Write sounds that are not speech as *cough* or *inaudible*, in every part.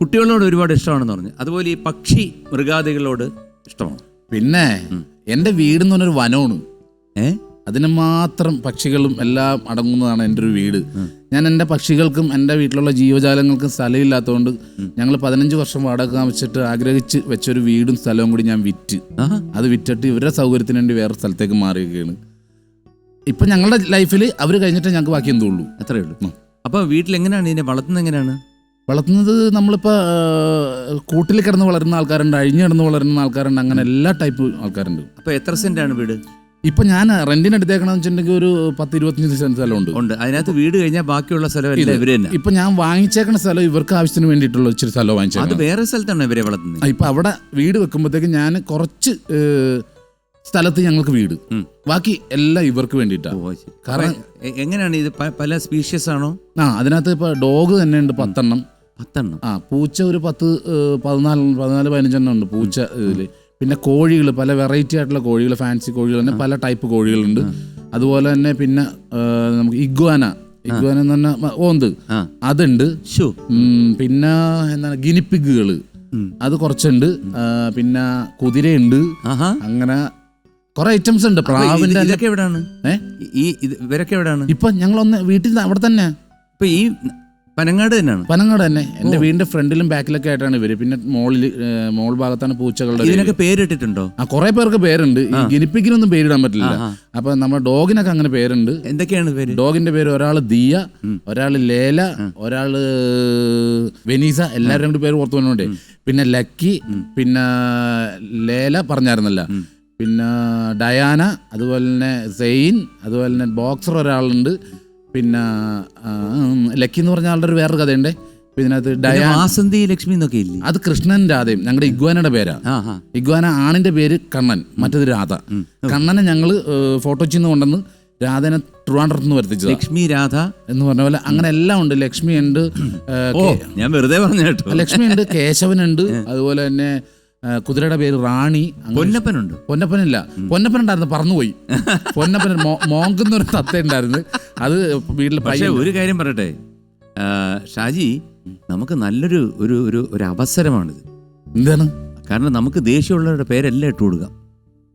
കുട്ടികളോട് ഒരുപാട് ഇഷ്ടമാണെന്ന് പറഞ്ഞു. അതുപോലെ ഈ പക്ഷി മൃഗാദികളോട് ഇഷ്ടമാണ്. പിന്നെ എന്റെ വീട് എന്ന് പറഞ്ഞൊരു വനമാണ്. ഏ? അതിന് മാത്രം പക്ഷികളും എല്ലാം അടങ്ങുന്നതാണ് എന്റെ ഒരു വീട്. ഞാൻ എന്റെ പക്ഷികൾക്കും എന്റെ വീട്ടിലുള്ള ജീവജാലങ്ങൾക്കും സ്ഥലമില്ലാത്തതുകൊണ്ട് ഞങ്ങൾ പതിനഞ്ച് വർഷം വാടക വെച്ചിട്ട് ആഗ്രഹിച്ച് വെച്ചൊരു വീടും സ്ഥലവും കൂടി ഞാൻ വിറ്റ്. അത് വിറ്റിട്ട് ഇവരുടെ സൗകര്യത്തിന് വേണ്ടി വേറെ സ്ഥലത്തേക്ക് മാറിയൊക്കെയാണ് ഇപ്പം ഞങ്ങളുടെ ലൈഫിൽ അവർ കഴിഞ്ഞിട്ട് ഞങ്ങൾക്ക് ബാക്കി എന്തുള്ളൂ അത്രയേ ഉള്ളൂ. അപ്പോൾ വീട്ടിൽ എങ്ങനെയാണ് ഇതിനെ വളർത്തുന്നത് എങ്ങനെയാണ്? വളർത്തുന്നത് നമ്മളിപ്പോൾ കൂട്ടിൽ കിടന്ന് വളരുന്ന ആൾക്കാരുണ്ട് അഴിഞ്ഞു കിടന്ന് വളരുന്ന ആൾക്കാരുണ്ട് അങ്ങനെ എല്ലാ ടൈപ്പ് ആൾക്കാരുണ്ട്. അപ്പോൾ എത്ര സെന്റ് ആണ് വീട്? ഇപ്പൊ ഞാൻ റെന്റിന് എടുത്തേക്കണമെന്ന് വെച്ചിട്ടുണ്ടെങ്കിൽ ഒരു പത്ത് ഇരുപത്തഞ്ച് സെന്റ് സ്ഥലമുണ്ട്. ഉണ്ട്. അതിനകത്ത് വീട് കഴിഞ്ഞാൽ ബാക്കിയുള്ള സ്ഥലം ഇവർ തന്നെ? ഇപ്പൊ ഞാൻ വാങ്ങിച്ചേക്കുന്ന സ്ഥലം ഇവർക്ക് ആവശ്യത്തിന് വേണ്ടിയിട്ടുള്ള ഇച്ചിരി സ്ഥലം അത് വേറെ സ്ഥലത്താണ് ഇവരെ വളർത്തുന്നത്? ഇപ്പൊ അവിടെ വീട് വെക്കുമ്പോഴത്തേക്ക് ഞാൻ കുറച്ച് സ്ഥലത്ത് ഞങ്ങൾക്ക് വീട്. ബാക്കി എല്ലാം ഇവർക്ക് വേണ്ടിട്ടാണ് കാരണം എങ്ങനെയാണ് ഇത്? പല സ്പീഷ്യസ് ആണോ? ആ അതിനകത്ത് ഇപ്പൊ ഡോഗ് തന്നെ ഉണ്ട് പത്തെണ്ണം. പത്തെണ്ണം. ആ പൂച്ച ഒരു പത്ത് പതിനാല് പതിനാല് പതിനഞ്ചെണ്ണം ഉണ്ട് പൂച്ച ഇതിൽ. പിന്നെ കോഴികൾ പല വെറൈറ്റി ആയിട്ടുള്ള കോഴികൾ ഫാൻസി കോഴികൾ തന്നെ പല ടൈപ്പ് കോഴികളുണ്ട്. അതുപോലെ തന്നെ പിന്നെ നമുക്ക് ഇഗ്വാന. ഇഗ്വാന എന്ന് പറഞ്ഞാൽ ഓന്ത്. അതുണ്ട്. പിന്നെ എന്താണ് ഗിനിപ്പിഗുകൾ. അത് കുറച്ചുണ്ട്. പിന്നെ കുതിരയുണ്ട്. അങ്ങനെ കുറെ ഐറ്റംസ് ഉണ്ട്. പ്രാവിന്റെ ഇതൊക്കെ എവിടാണ്? ഈ ഇവരൊക്കെ എവിടാണ്? ഇപ്പൊ ഞങ്ങളൊന്ന് വീട്ടിൽ ത- അവിടെ തന്നെ. ഇപ്പൊ ഈ പനങ്ങാട് തന്നെയാണ്. പനങ്ങാട് തന്നെ. എന്റെ വീടിന്റെ ഫ്രണ്ടിലും ബാക്കിലൊക്കെ ആയിട്ടാണ് ഇവർ. പിന്നെ മോളിൽ മോൾ ഭാഗത്താണ് പൂച്ചകളുടെ ഇതിനൊക്കെ പേരിട്ടിട്ടുണ്ടോ? ആ കുറെ പേർക്ക് പേരുണ്ട്. ഈ ഗിനിപ്പിക്കിനൊന്നും പേരിടാൻ പറ്റില്ല. അപ്പൊ നമ്മുടെ ഡോഗിനൊക്കെ അങ്ങനെ പേരുണ്ട്. എന്തൊക്കെയാണ് പേര്? ഡോഗിന്റെ പേര് ഒരാൾ ദിയ ഒരാൾ ലേല ഒരാൾ വെനീസ. എല്ലാവരും രണ്ട് പേര് പുറത്തു വന്നോണ്ടേ. പിന്നെ ലക്കി പിന്നെ ലേല പറഞ്ഞായിരുന്നല്ല. പിന്നെ ഡയാന അതുപോലെ തന്നെ സെയിൻ അതുപോലെ തന്നെ ബോക്സർ ഒരാളുണ്ട്. പിന്നെ ലക്കി എന്ന് പറഞ്ഞ ആളുടെ ഒരു വേറൊരു കഥയുണ്ട്. പിന്നെ ഇതിനകത്ത് ഡയാന വാസന്തി ലക്ഷ്മി എന്നൊക്കെ ഇല്ലേ? അത് കൃഷ്ണൻ രാധയും. ഞങ്ങളുടെ ഇഗ്വാനയുടെ പേരാണ് ഇഗ്വാന ആണിന്റെ പേര് കണ്ണൻ മറ്റേത് രാധ. കണ്ണനെ ഞങ്ങൾ ഫോട്ടോ ചെയ്യുന്ന കൊണ്ടുവന്ന് രാധനെ ട്രിവാൻഡ്രത്ത് നിന്ന് വരുത്തിച്ചതാ. ലക്ഷ്മി രാധ? എന്ന് പറഞ്ഞ പോലെ അങ്ങനെ എല്ലാം ഉണ്ട്. ലക്ഷ്മി ഉണ്ട് ഞാൻ വെറുതെ പറഞ്ഞു കേട്ടോ. ലക്ഷ്മി ഉണ്ട് *laughs* കേശവനുണ്ട് അതുപോലെ തന്നെ കുതിരയുടെ പേര് റാണി. പൊന്നപ്പനുണ്ട്. പൊന്നപ്പനില്ല. പൊന്നപ്പൻ ഉണ്ടായിരുന്നു പറന്നുപോയി. *laughs* പൊന്നപ്പൻ മോങ്കെന്ന് ഒരു തത്ത ഉണ്ടായിരുന്നു അത് വീട്ടിൽ പക്ഷേ ഒരു കാര്യം പറയട്ടെ. ഷാജി നമുക്ക് നല്ലൊരു ഒരു ഒരു ഒരു അവസരമാണിത്. എന്താണ്? കാരണം നമുക്ക് ദേഷ്യമുള്ളവരുടെ പേരെല്ലാം ഇട്ട് കൊടുക്കാം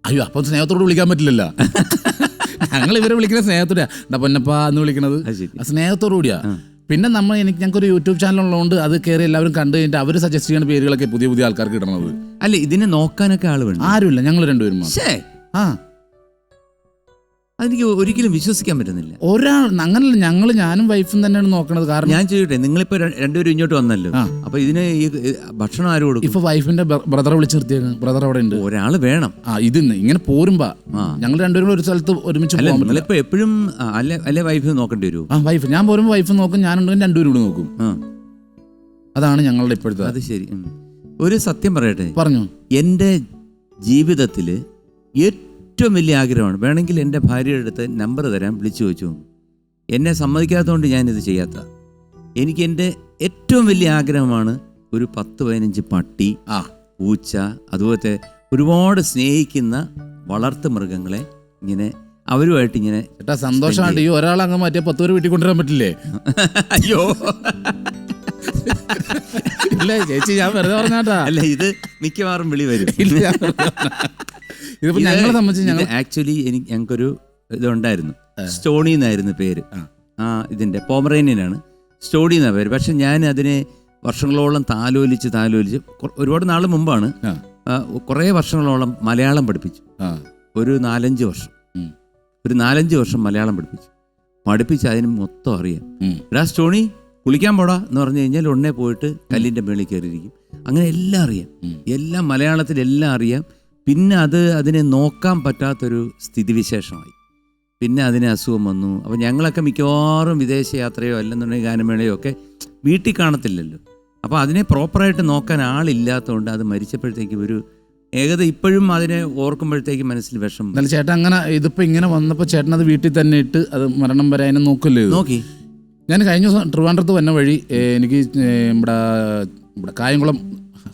അയ്യോ അപ്പൊ സ്നേഹത്തോട് വിളിക്കാൻ പറ്റില്ലല്ലോ. *laughs* ഞങ്ങൾ ഇവരെ വിളിക്കുന്ന സ്നേഹത്തോടെയാ. പൊന്നപ്പ എന്ന് വിളിക്കണത്? സ്നേഹത്തോടു കൂടിയാ പിന്നെ നമ്മൾ എനിക്ക് ഞങ്ങൾക്കൊരു യൂട്യൂബ് ചാനൽ ഉള്ളതുകൊണ്ട് അത് കയറി എല്ലാവരും കണ്ടു കഴിഞ്ഞിട്ട് അവർ സജസ്റ്റ് ചെയ്യുന്ന പേരുകളൊക്കെ പുതിയ പുതിയ ആൾക്കാർക്ക് കിട്ടണത്. അല്ല ഇതിനെ നോക്കാനൊക്കെ ആൾ വേണം ആരുമില്ല ഞങ്ങൾ രണ്ടുപേരും മാത്രം. ശ്ശേ, ആ. അതെനിക്ക് ഒരിക്കലും വിശ്വസിക്കാൻ പറ്റുന്നില്ല. ഒരാൾ അങ്ങനല്ല ഞങ്ങൾ ഞാനും വൈഫും തന്നെയാണ് നോക്കണത് കാരണം ഞാൻ ചെയ്യട്ടെ നിങ്ങളിപ്പോ ര- രണ്ടുപേരും ഇങ്ങോട്ട് വന്നല്ലോ. ആ. അപ്പൊ ഇതിന് ഈ ഭക്ഷണം ആരും കൊടുക്കും? ഇപ്പൊ വൈഫിന്റെ ബ്രദർ വിളിച്ചു നിർത്തിയാണ് ബ്രദർ അവിടെ ഉണ്ട്. ഒരാൾ വേണം. ആ ഇത് ഇങ്ങനെ പോരുമ്പോ. ഞങ്ങൾ രണ്ടുപേരും കൂടെ ഒരു സ്ഥലത്ത് ഒരുമിച്ച് അല്ല പോകാൻ പറ്റില്ല. നിങ്ങളിപ്പോ എപ്പോഴും ആ, അല്ലെ അല്ലെ വൈഫ് നോക്കേണ്ടി വരുമോ ആ വൈഫ്. ഞാൻ പോരുമ്പോ വൈഫ് നോക്കും ഞാനുണ്ടെങ്കിൽ രണ്ടുപേരും കൂടെ നോക്കും. ആ. അതാണ് ഞങ്ങളുടെ ഇപ്പോഴത്തെ അത് ശരി. ഉം. ഒരു സത്യം പറയട്ടെ. പറഞ്ഞു. എന്റെ ജീവിതത്തിൽ ഏറ്റവും വലിയ ആഗ്രഹമാണ്. വേണമെങ്കിൽ എന്റെ ഭാര്യയുടെ അടുത്ത് നമ്പർ തരാൻ വിളിച്ചു ചോദിച്ചു. എന്നെ സമ്മതിക്കാത്തതുകൊണ്ട് ഞാനിത് ചെയ്യാത്ത. എനിക്ക് എന്റെ ഏറ്റവും വലിയ ആഗ്രഹമാണ് ഒരു പത്ത് പതിനഞ്ച് പട്ടി ആ പൂച്ച അതുപോലത്തെ ഒരുപാട് സ്നേഹിക്കുന്ന വളർത്തു മൃഗങ്ങളെ ഇങ്ങനെ അവരുമായിട്ട് ഇങ്ങനെ ചേട്ടാ സന്തോഷമായിട്ട് ഈ ഒരാൾ അങ്ങ് മാറ്റിയ പത്ത് പേര് വീട്ടിൽ കൊണ്ടുവരാൻ പറ്റില്ലേ? അയ്യോ. ഇല്ല ചേച്ചി ഞാൻ വെറുതെ പറഞ്ഞാട്ടാ അല്ല ഇത് മിക്കവാറും വിളി വരും. ഇല്ല. ഇതിപ്പോ ഞങ്ങളെ സംബന്ധിച്ച് ഞങ്ങൾ ആക്ച്വലി എനിക്ക് ഞങ്ങൾക്കൊരു ഇതുണ്ടായിരുന്നു. സ്റ്റോണി എന്നായിരുന്നു പേര്. ആ. ഇതിന്റെ പോമറേനിയനാണ് സ്റ്റോണി എന്നാ പേര്. പക്ഷെ ഞാൻ അതിനെ വർഷങ്ങളോളം താലോലിച്ച് താലോലിച്ച് ഒരുപാട് നാൾ മുമ്പാണ് കുറേ വർഷങ്ങളോളം മലയാളം പഠിപ്പിച്ചു. ഒരു നാലഞ്ച് വർഷം. ഒരു നാലഞ്ച് വർഷം മലയാളം പഠിപ്പിച്ചു. പഠിപ്പിച്ച് അതിന് മൊത്തം അറിയാം. എടാ സ്റ്റോണി കുളിക്കാൻ പോടാ എന്ന് പറഞ്ഞു കഴിഞ്ഞാൽ ഉടനെ പോയിട്ട് കല്ലിന്റെ മേളിൽ കയറിയിരിക്കും. അങ്ങനെ എല്ലാം അറിയാം. എല്ലാം മലയാളത്തിൽ എല്ലാം അറിയാം. പിന്നെ അത് അതിനെ നോക്കാൻ പറ്റാത്തൊരു സ്ഥിതിവിശേഷമായി. പിന്നെ അതിന് അസുഖം വന്നു. അപ്പോൾ ഞങ്ങളൊക്കെ മിക്കവാറും വിദേശയാത്രയോ അല്ലെന്നുണ്ടെങ്കിൽ ഗാനമേളയോ ഒക്കെ വീട്ടിൽ കാണത്തില്ലല്ലോ. അപ്പോൾ അതിനെ പ്രോപ്പറായിട്ട് നോക്കാൻ ആളില്ലാത്തതുകൊണ്ട് അത് മരിച്ചപ്പോഴത്തേക്കും ഒരു ഏകദേശം ഇപ്പോഴും അതിനെ ഓർക്കുമ്പോഴത്തേക്കും മനസ്സിൽ വിഷം എന്നാലും ചേട്ടൻ അങ്ങനെ ഇതിപ്പോൾ ഇങ്ങനെ വന്നപ്പോൾ ചേട്ടൻ അത് വീട്ടിൽ തന്നെ ഇട്ട് അത് മരണം വരെ അതിനെ നോക്കല്ലേ? നോക്കി. ഞാൻ കഴിഞ്ഞ ദിവസം ട്രിവാൻഡ്രത്ത് വന്ന വഴി എനിക്ക് ഇവിടെ ഇവിടെ കായംകുളം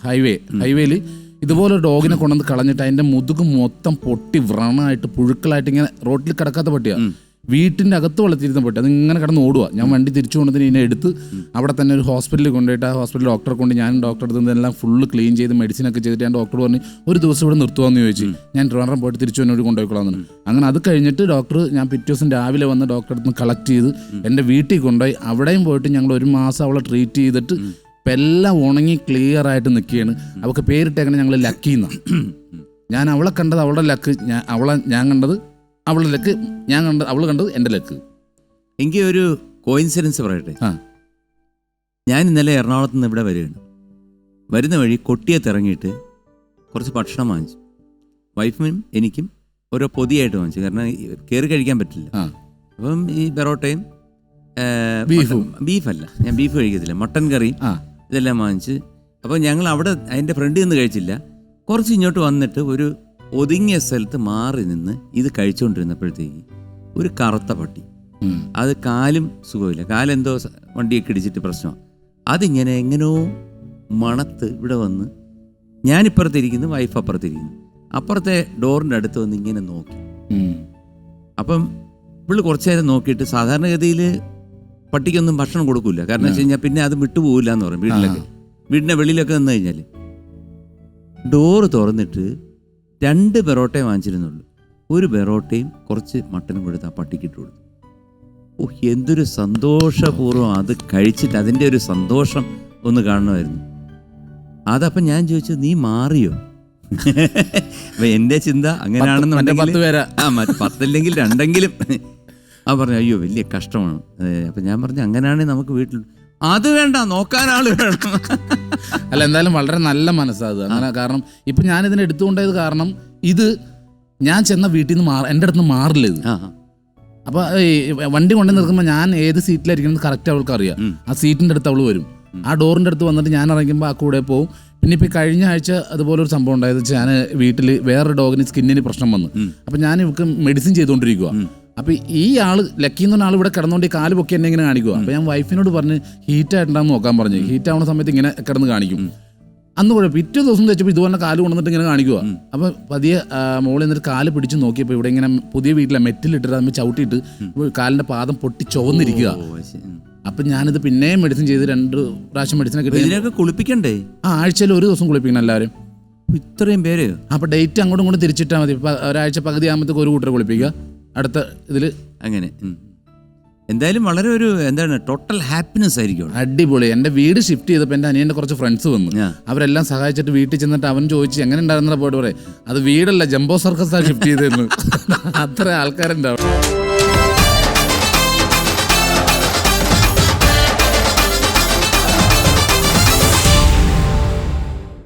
ഹൈവേ ഹൈവേയിൽ ഇതുപോലെ ഒരു ഡോഗിനെ കൊണ്ടുവന്ന് കളഞ്ഞിട്ട് അതിന്റെ മുതുക് മൊത്തം പൊട്ടി വ്രണമായിട്ട് പുഴുക്കളായിട്ട് ഇങ്ങനെ റോട്ടിൽ കിടക്കാത്ത പട്ടിയ. വീട്ടിന്റെ വീട്ടിന്റെ അകത്ത് വളർത്തിയിരുന്ന പട്ടി അത് ഇങ്ങനെ കിടന്ന് ഓടുക ഞാൻ വണ്ടി തിരിച്ചു കൊണ്ടതിന് ഇതിനെ എടുത്ത് അവിടെ തന്നെ ഒരു ഹോസ്പിറ്റലിൽ കൊണ്ടുപോയിട്ട് ആ ഹോസ്പിറ്റലിൽ ഡോക്ടറെ കൊണ്ട് ഞാൻ ഡോക്ടറെ അടുത്ത് നിന്നെല്ലാം ഫുള്ള് ക്ലീൻ ചെയ്ത് മെഡിസിൻ ഒക്കെ ചെയ്തിട്ട് ഞാൻ ഡോക്ടർ പറഞ്ഞ് ഒരു ദിവസം ഇവിടെ നിർത്തുവാന്ന് ചോദിച്ചു. ഞാൻ ട്രിവാൻഡ്രം പോയിട്ട് തിരിച്ചു എന്നോട് കൊണ്ടുപോയിക്കോളാന്ന് അങ്ങനെ അത് കഴിഞ്ഞിട്ട് ഡോക്ടർ ഞാൻ പിറ്റേ ദിവസം രാവിലെ വന്ന് ഡോക്ടറെ അടുത്ത് കളക്ട് ചെയ്ത് എന്റെ വീട്ടിൽ കൊണ്ടുപോയി. അവിടെയും പോയിട്ട് ഞങ്ങൾ ഒരു മാസം അവളെ ട്രീറ്റ് ചെയ്തിട്ട് ഇപ്പം എല്ലാം ഉണങ്ങി ക്ലിയർ ആയിട്ട് നിൽക്കുകയാണ്. അവൾക്ക് പേരിട്ടേക്കണേ ഞങ്ങൾ ലക്കി എന്നാണ് ഞാൻ അവളെ കണ്ടത് അവളുടെ ലക്ക് ഞാൻ അവളെ ഞാൻ കണ്ടത് അവളുടെ ലക്ക് ഞാൻ കണ്ടത് അവൾ കണ്ടത് എന്റെ ലക്ക് എനിക്ക് ഒരു കോയിൻസിഡൻസ് പറയട്ടെ? ആ. ഞാൻ ഇന്നലെ എറണാകുളത്ത് നിന്ന് ഇവിടെ വരികയാണ്. വരുന്ന വഴി കൊട്ടിയത്ത് ഇറങ്ങിയിട്ട് കുറച്ച് ഭക്ഷണം വാങ്ങിച്ചു. വൈഫിനും എനിക്കും ഓരോ പൊതിയായിട്ട് വാങ്ങിച്ചു. കാരണം കയറി കഴിക്കാൻ പറ്റില്ല. ആ. അപ്പം ഈ പെറോട്ടയും ബീഫല്ല. ഞാൻ ബീഫ് കഴിക്കത്തില്ല. മട്ടൻ കറിയും ആ. ഇതെല്ലാം വാങ്ങിച്ച്. അപ്പോൾ ഞങ്ങൾ അവിടെ അതിന്റെ ഫ്രണ്ടിൽ നിന്ന് കഴിച്ചില്ല. കുറച്ച് ഇങ്ങോട്ട് വന്നിട്ട് ഒരു ഒതുങ്ങിയ സ്ഥലത്ത് മാറി നിന്ന് ഇത് കഴിച്ചുകൊണ്ടിരുന്നപ്പോഴത്തേക്ക് ഒരു കറുത്ത പട്ടി. അത് കാലും സുഖമില്ല. കാലെന്തോ വണ്ടിയൊക്കെ ഇടിച്ചിട്ട് പ്രശ്നമാണ് അതിങ്ങനെ എങ്ങനെയോ മണത്ത് ഇവിടെ വന്ന് ഞാനിപ്പുറത്തിരിക്കുന്നു വൈഫ് അപ്പുറത്തിരിക്കുന്നു. അപ്പുറത്തെ ഡോറിന്റെ അടുത്ത് വന്ന് ഇങ്ങനെ നോക്കി. അപ്പം ഇവൾ കുറച്ച് നേരം നോക്കിയിട്ട് സാധാരണഗതിയിൽ പട്ടിക്കൊന്നും ഭക്ഷണം കൊടുക്കൂല. കാരണം വെച്ച് കഴിഞ്ഞാൽ പിന്നെ അത് വിട്ടുപോകില്ല എന്ന് പറയും വീട്ടിലൊക്കെ. വീടിന്റെ വെളിയിലൊക്കെ നിന്ന് കഴിഞ്ഞാൽ ഡോറ് തുറന്നിട്ട് രണ്ട് പെറോട്ടയും വാങ്ങിച്ചിരുന്നുള്ളൂ. ഒരു പെറോട്ടയും കുറച്ച് മട്ടനും കൊടുത്ത് ആ പട്ടിക്ക് ഇട്ട് കൊടുത്തു. ഓ എന്തൊരു സന്തോഷപൂർവം അത് കഴിച്ചിട്ട് അതിന്റെ ഒരു സന്തോഷം ഒന്ന് കാണണമായിരുന്നു. അതപ്പം ഞാൻ ചോദിച്ചു നീ മാറിയോ? *laughs* അപ്പൊ എന്റെ ചിന്ത അങ്ങനെയാണെന്ന് അങ്ങനെയാണെന്നുണ്ടെങ്കിൽ പത്ത് പേരാ. ആ പത്തല്ലെങ്കിൽ രണ്ടെങ്കിലും ആ പറഞ്ഞു അയ്യോ വലിയ കഷ്ടമാണ്. അപ്പം ഞാൻ പറഞ്ഞു അങ്ങനെയാണെങ്കിൽ നമുക്ക് വീട്ടിൽ അത് വേണ്ട നോക്കാൻ ആൾ വേണം. *laughs* അല്ല എന്തായാലും വളരെ നല്ല മനസ്സാത് അങ്ങനെ കാരണം ഇപ്പം ഞാൻ ഇതിനെ എടുത്തുകൊണ്ടത് കാരണം ഇത് ഞാൻ ചെന്ന വീട്ടിൽ നിന്ന് മാറി എന്റെ അടുത്ത് നിന്ന് മാറില്ല ഇത്. അപ്പോൾ വണ്ടി കൊണ്ടു നിൽക്കുമ്പോൾ ഞാൻ ഏത് സീറ്റിലായിരിക്കുന്നത് കറക്റ്റ് അവൾക്ക് അറിയാം. ആ സീറ്റിന്റെ അടുത്ത് അവൾ വരും. ആ ഡോറിന്റെ അടുത്ത് വന്നിട്ട് ഞാൻ ഇറങ്ങുമ്പോൾ ആ കൂടെ പോകും പിന്നെ ഇപ്പൊ കഴിഞ്ഞ ആഴ്ച അതുപോലെ ഒരു സംഭവം ഉണ്ടായത് ഞാൻ വീട്ടിൽ വേറൊരു ഡോഗിന് സ്കിന്നിന് പ്രശ്നം വന്നു. അപ്പൊ ഞാൻ ഇവർക്ക് മെഡിസിൻ ചെയ്തുകൊണ്ടിരിക്കുക. അപ്പോൾ ഈ ആൾ ലക്കി എന്ന ആൾ ഇവിടെ കിടന്നുകൊണ്ട് ഈ കാൽ പൊക്കി എന്നെ ഇങ്ങനെ കാണിക്കുക അപ്പോൾ ഞാൻ വൈഫിനോട് പറഞ്ഞ് ഹീറ്റ് ആയിട്ടുണ്ടാകുന്ന നോക്കാൻ പറഞ്ഞു. ഹീറ്റ് ആവുന്ന സമയത്ത് ഇങ്ങനെ കിടന്ന് കാണിക്കും. അന്ന് കുഴപ്പം പിറ്റേ ദിവസം വെച്ചപ്പോൾ ഇതുപോലെ കാൽ കൊണ്ടുവന്നിട്ട് ഇങ്ങനെ കാണിക്കുക അപ്പോൾ പതിയെ മോളിൽ നിന്നിട്ട് കാൽ പിടിച്ച് നോക്കിയപ്പോൾ ഇവിടെ ഇങ്ങനെ പുതിയ വീട്ടിലെ മെറ്റിലിട്ടിട്ട് അതിന് ചവിട്ടിയിട്ട് കാലിന്റെ പാദം പൊട്ടി ചുവന്നിരിക്കുക. അപ്പം ഞാനിത് പിന്നെയും മെഡിസിൻ ചെയ്ത് രണ്ട് പ്രാവശ്യം മെഡിസിൻ ഇതിനൊക്കെ കുളിപ്പിക്കണ്ടേ? ആ ആഴ്ചയിൽ ഒരു ദിവസം കുളിപ്പിക്കണം എല്ലാവരും ഇത്രയും പേര്? അപ്പോൾ ഡേറ്റ് അങ്ങോട്ടും ഇങ്ങോട്ടും തിരിച്ചിട്ടാൽ മതി. ഒരാഴ്ച പകുതി ആകുമ്പോഴത്തേക്ക് ഒരു കൂട്ടർ കുളിപ്പിക്കുക. അടുത്ത ഇതിൽ അങ്ങനെ. ഉം. എന്തായാലും വളരെ ഒരു എന്താണ് ടോട്ടൽ ഹാപ്പിനെസ് ആയിരിക്കും. അവിടെ. അടിപൊളി. എന്റെ വീട് ഷിഫ്റ്റ് ചെയ്തപ്പോൾ എന്റെ അനിയന്റെ കുറച്ച് ഫ്രണ്ട്സ് വന്നു. ആ. അവരെല്ലാം സഹായിച്ചിട്ട് വീട്ടിൽ ചെന്നിട്ട് അവൻ ചോദിച്ചു എങ്ങനെ ഉണ്ടായിരുന്ന? പോയിട്ട് പറയും. അത് വീടല്ല ജംബോ സർക്കസ് ആണ് ഷിഫ്റ്റ് ചെയ്തതെന്ന്. *laughs* അത്ര ആൾക്കാരുണ്ടാവും.